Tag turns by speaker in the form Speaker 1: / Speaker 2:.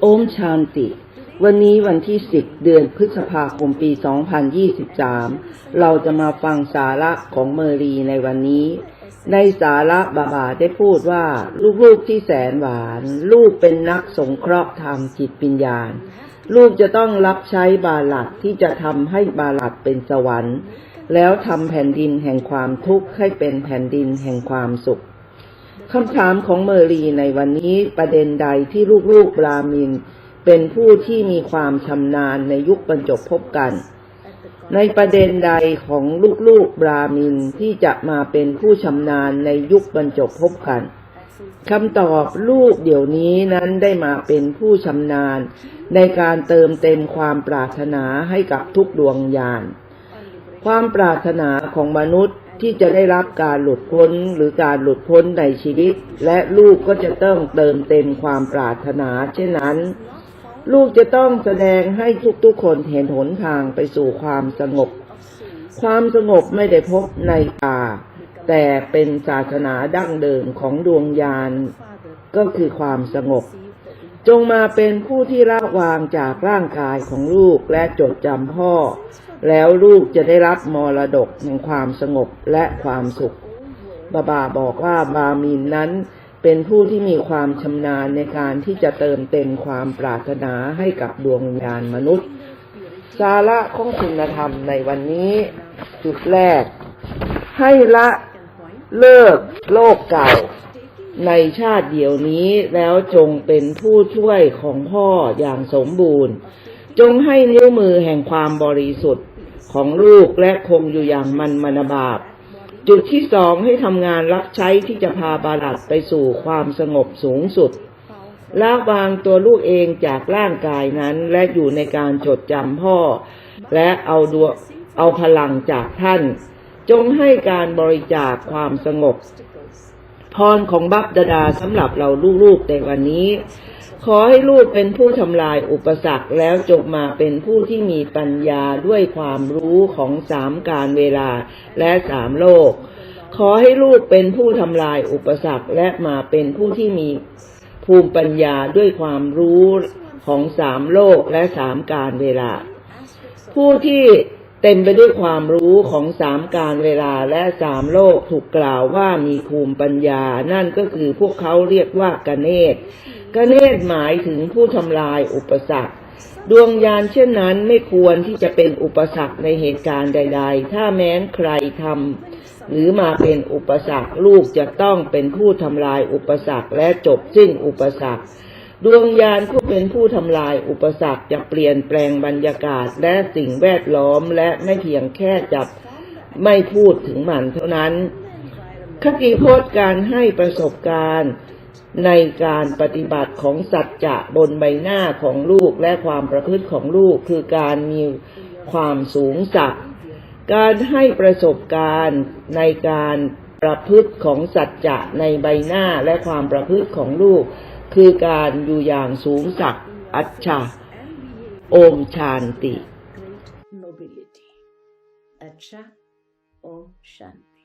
Speaker 1: โอมชานติ วันนี้วันที่ 10 เดือนพฤษภาคมปี 2023 เราจะมาฟังสาระของเมอรีในวันนี้ ในสาระบาบาได้พูดว่า ลูกๆที่แสนหวาน ลูกเป็นนักสงเคราะห์ทางจิตวิญญาณลูกจะต้องรับใช้บาลัดที่จะทำให้บาลัดเป็นสวรรค์ แล้วทำแผ่นดินแห่งความทุกข์ให้เป็นแผ่นดินแห่งความสุข คำถามของเมอรีในวันนี้ประเด็นใดที่ลูกๆบรามิน เป็นผู้ที่มีความชำนาญในยุคบรรจบพบกัน ในประเด็นใดของลูกๆบรามินที่จะมาเป็นผู้ชำนาญในยุคบรรจบพบกันคำตอบลูกเดี๋ยวนี้นั้นได้มาเป็นผู้ชำนาญ ในการเติมเต็มความปรารถนาให้กับทุกดวงญาณ ความปรารถนาของมนุษย์ที่จะได้รับการหลุดพ้นหรือการหลุดพ้นในชีวิต และลูกก็จะต้องเติมเต็มความปรารถนา เช่นนั้น ลูกจะต้องแสดงให้ทุกๆคนเห็นหนทางไปสู่ความสงบ ความสงบไม่ได้พบในป่า แต่เป็นศาสนาดั้งเดิมของดวงญาณก็คือความสงบ จงมาเป็นผู้ที่ละวางจากร่างกายของลูกและจดจำพ่อ แล้วลูกจะได้รับมรดกแห่งความสงบและความสุข บาบาบอกว่าบามินนั้นเป็นผู้ที่มีความชำนาญในการที่จะเติมเต็มความปรารถนาให้กับดวงวิญญาณมนุษย์ สาระของคุณธรรมในวันนี้ จุดแรก ให้ละเลิกโลกเก่า ในชาติเดียวนี้แล้วจงเป็นผู้ช่วยของพ่ออย่างสมบูรณ์ จงให้นิ้วมือแห่งความบริสุทธิ์ของลูกและคงอยู่อย่างมันมนบาป จุดที่สองให้ทำงานรับใช้ที่จะพาบาลัดไปสู่ความสงบสูงสุดละวางตัวลูกเองจากร่างกายนั้นและอยู่ในการจดจำพ่อ และเอาดวเอาพลังจากท่าน จงให้การบริจาคความสงบ พรของบัพดาดาสำหรับเราลูกๆในวันนี้ ขอให้ลูกเป็นผู้ทำลายอุปสรรคแล้วจงมาเป็นผู้ที่มีปัญญาด้วยความรู้ของสามการเวลาและสามโลก ขอให้ลูกเป็นผู้ทำลายอุปสรรคและมาเป็นผู้ที่มีภูมิปัญญาด้วยความรู้ของสามโลกและสามการเวลา ผู้ที่ เต็มไปด้วยความรู้ของสามการเวลาและสามโลกถูกกล่าวว่ามีภูมิปัญญา นั่นก็คือพวกเขาเรียกว่ากเนตกเนตหมายถึงผู้ทำลายอุปสรรค ดวงยานเช่นนั้นไม่ควรที่จะเป็นอุปสรรคในเหตุการณ์ใด ๆ ถ้าแม้นใครทำหรือมาเป็นอุปสรรคลูกจะต้องเป็นผู้ทำลายอุปสรรคและจบสิ้นอุปสรรค ดวงยานผู้เป็นผู้ทำลายอุปสรรคจะเปลี่ยนแปลงบรรยากาศและสิ่งแวดล้อมและไม่เพียงแค่จับไม่พูดถึงมันเท่านั้นคติพจน์การให้ประสบการณ์ในการปฏิบัติของสัจจะบนใบหน้าของลูกและความประพฤติของลูกคือการมีความสูงสักการให้ประสบการณ์ในการประพฤติของสัจจะในใบหน้าและความประพฤติของลูก คือการอยู่อย่างสูงสักอัจฉาโอมชานติ
Speaker 2: nobility. Acha Om Shanti.